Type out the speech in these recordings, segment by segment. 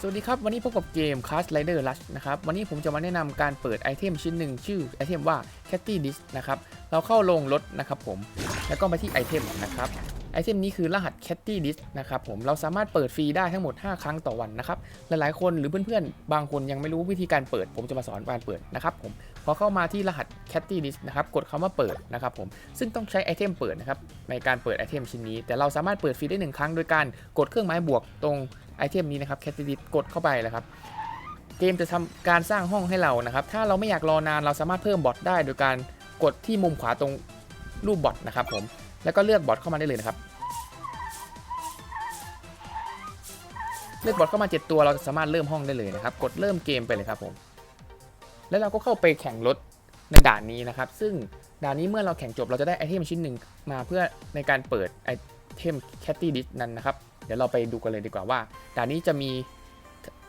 สวัสดีครับ วันนี้พบกับเกม Cast Rider Rush นะครับ วันนี้ผมจะมาแนะนำการเปิดไอเทมชิ้นหนึ่งชื่อไอเทมว่า Catty Disk นะครับ เราเข้าลงรถนะครับผม แล้วก็ไปที่ไอเทมนะครับ ไอเทมนี้คือรหัส Catty Disk นะครับผม เราสามารถเปิดฟรีได้ทั้งหมด 5 ครั้งต่อวันนะครับ หลายๆคนหรือเพื่อนๆ บางคนยังไม่รู้วิธีการเปิด ผมจะมาสอนการเปิดนะครับผม พอเข้ามาที่รหัส Catty Disk นะครับ กดคำว่าเปิดนะครับผม ซึ่งต้องใช้ไอเทมเปิดนะครับในการเปิดไอเทมชิ้นนี้ แต่เราสามารถเปิดฟรีได้หนึ่งครั้งโดยการกดเครื่องหมายบวกตรง ไอเทมนี้นะครับ Catty Disk กดเข้าไปเลยครับเกมจะทำการสร้างห้องให้เรานะครับ ถ้าเราไม่อยากรอนานเราสามารถเพิ่มบอทได้ โดยการกดที่มุมขวาตรงรูปบอทนะครับผม แล้วก็เลือกบอทเข้ามาได้เลยนะครับ เลือกบอทเข้ามา 7 ตัวเราจะสามารถเริ่มห้องได้เลยนะครับ กดเริ่มเกมไปเลยครับผม แล้วเราก็เข้าไปแข่งรถในด่านนี้นะครับ ซึ่งด่านนี้เมื่อเราแข่งจบเราจะได้ไอเทมชิ้นหนึ่งมาเพื่อในการเปิดไอเทม Catty Disk นั้นนะครับ เดี๋ยวเราไปดูกันเลยดีกว่าว่า ด่านนี้จะมี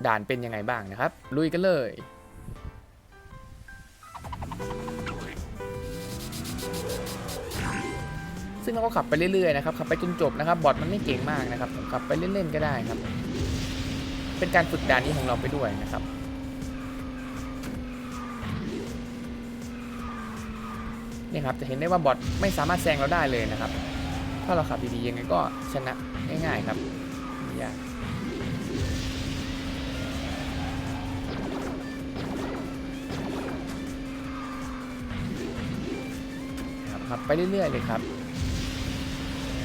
ด่านเป็นยังไงบ้างนะครับ ลุยกันเลยซึ่งเราก็ขับไปเรื่อยๆนะครับขับไปจนจบนะครับบอทมันไม่เก่งมากนะครับผมขับไปเล่นๆก็ได้ครับ เป็นการฝึกด่านนี้ของเราไปด้วยนะครับนี่ครับจะเห็นได้ว่าบอทไม่สามารถแซงเราได้เลยนะครับ ถ้าเราขับดีๆยังไงก็ชนะง่ายๆครับไม่ยากครับขับไปเรื่อยๆเลยครับ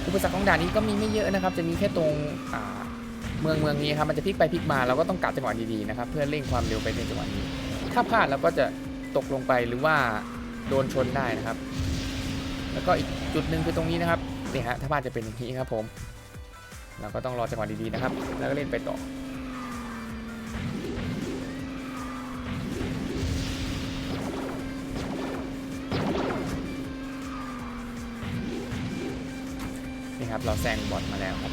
อุปสรรคของด่านนี้ก็มีไม่เยอะนะครับ จะมีแค่ตรงเมืองเมืองนี้ครับมันจะพลิกไปพลิกมาเราก็ต้องกะจังหวะดีๆนะครับ เพื่อเร่งความเร็วไปในจังหวะนี้ ถ้าพลาดเราก็จะตกลงไปหรือว่าโดนชนได้นะครับ แล้วก็อีกจุดหนึ่งคือตรงนี้นะครับ นี่ฮะถ้าพลาดจะเป็นอย่างนี้ครับผมเราก็ต้องรอจังหวะดีๆนะครับ แล้วก็เล่นไปต่อนี่ครับเราแซงบอทมาแล้วครับ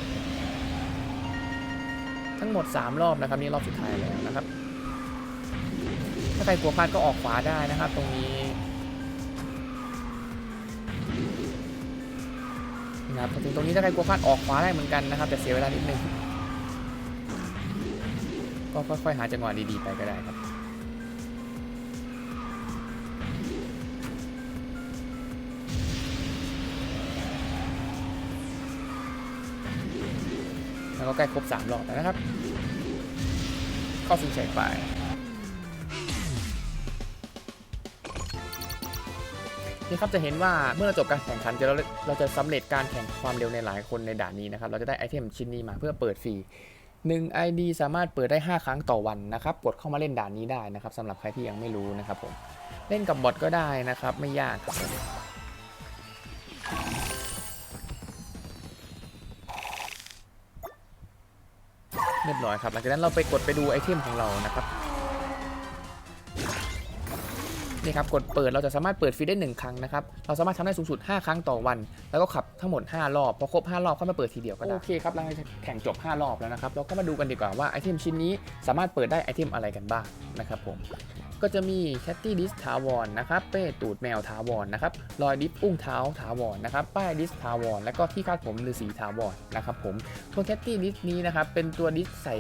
ทั้งหมด 3 รอบนะครับนี่รอบสุดท้ายแล้วนะครับ ถ้าใครกลัวพลาดก็ออกขวาได้นะครับ ตรงนี้ นะครับพอถึงตรงนี้ถ้าใครกลัวพลาดออกขวาได้เหมือนกันนะครับ แต่เสียเวลานิดนึงก็ค่อยๆหาจังหวะดีๆไปก็ได้ครับแล้วก็ใกล้ครบ 3 รอบแล้วนะครับ เข้าสู่แสงไป นี่ครับจะเห็นว่าเมื่อเราจบการแข่งขันจะเราเราจะสำเร็จการแข่งความเร็วในหลายคนในด่านนี้นะครับ เราจะได้ไอเทมชิ้นนี้มาเพื่อเปิดฟรี1 ID สามารถเปิดได้ 5 ครั้งต่อวันนะครับ กดเข้ามาเล่นด่านนี้ได้นะครับสำหรับใครที่ยังไม่รู้นะครับผม เล่นกับบอทก็ได้นะครับ ไม่ยากครับเรียบร้อยครับ หลังจากนั้นเราไปกดไปดูไอเทมของเรานะครับ นี่ครับกดเปิดเราจะสามารถเปิดฟรีได้1ครั้งนะครับเราสามารถทำได้สูงสุด 5 ครั้งต่อวัน แล้วก็ขับทั้งหมด 5 รอบพอครบ 5 รอบก็มาเปิดทีเดียวก็ได้โอเคครับหลังจากแข่งจบ 5 รอบแล้วนะครับเราก็มาดูกันดีกว่าว่าไอเทมชิ้นนี้สามารถเปิดได้ไอเทมอะไรกันบ้างนะครับผม ก็จะมีแคตตี้ดิสทาวอนนะครับเป้ตูดแมวทาวอนนะครับรอยดิฟอุ้งเท้าทาวอนนะครับป้ายดิสทาวอนแล้วก็ที่คาดผมฤาษีทาวอนนะครับผมตัวแคตตี้ดิสนี้นะครับเป็นตัวดิสใส่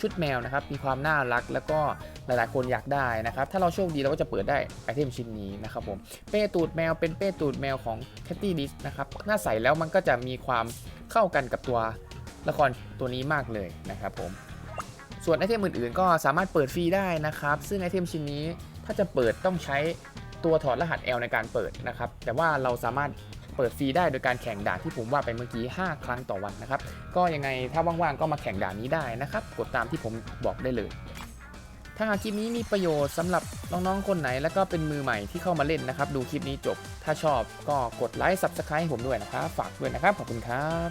ชุดแมวนะครับมีความน่ารักแล้วก็หลายๆ คนอยากได้นะครับถ้าเราโชคดีเราก็จะเปิดได้ไอเทมชิ้นนี้นะครับผมเป้ตูดแมวเป็นเป้ตูดแมวของแคตตี้ดิสนะครับหน้าใสแล้วมันก็จะมีความเข้ากันกับตัวละครตัวนี้มากเลยนะครับผม ส่วนไอเทมอื่นๆ ก็สามารถเปิดฟรีได้นะครับ ซึ่งไอเทมชิ้นนี้ถ้าจะเปิดต้องใช้ตัวถอดรหัส L ในการเปิดนะครับ แต่ว่าเราสามารถเปิดฟรีได้โดยการแข่งด่านที่ผมว่าไปเมื่อกี้ 5 ครั้งต่อวันนะครับ ก็ยังไงถ้าว่างๆ ก็มาแข่งด่านนี้ได้นะครับ กดตามที่ผมบอกได้เลย ถ้าหากคลิปนี้มีประโยชน์สำหรับน้องๆ คนไหน แล้วก็เป็นมือใหม่ที่เข้ามาเล่นนะครับ ดูคลิปนี้จบ ถ้าชอบก็กดไลค์ Subscribe ให้ผมด้วยนะครับ ฝากด้วยนะครับ ขอบคุณครับ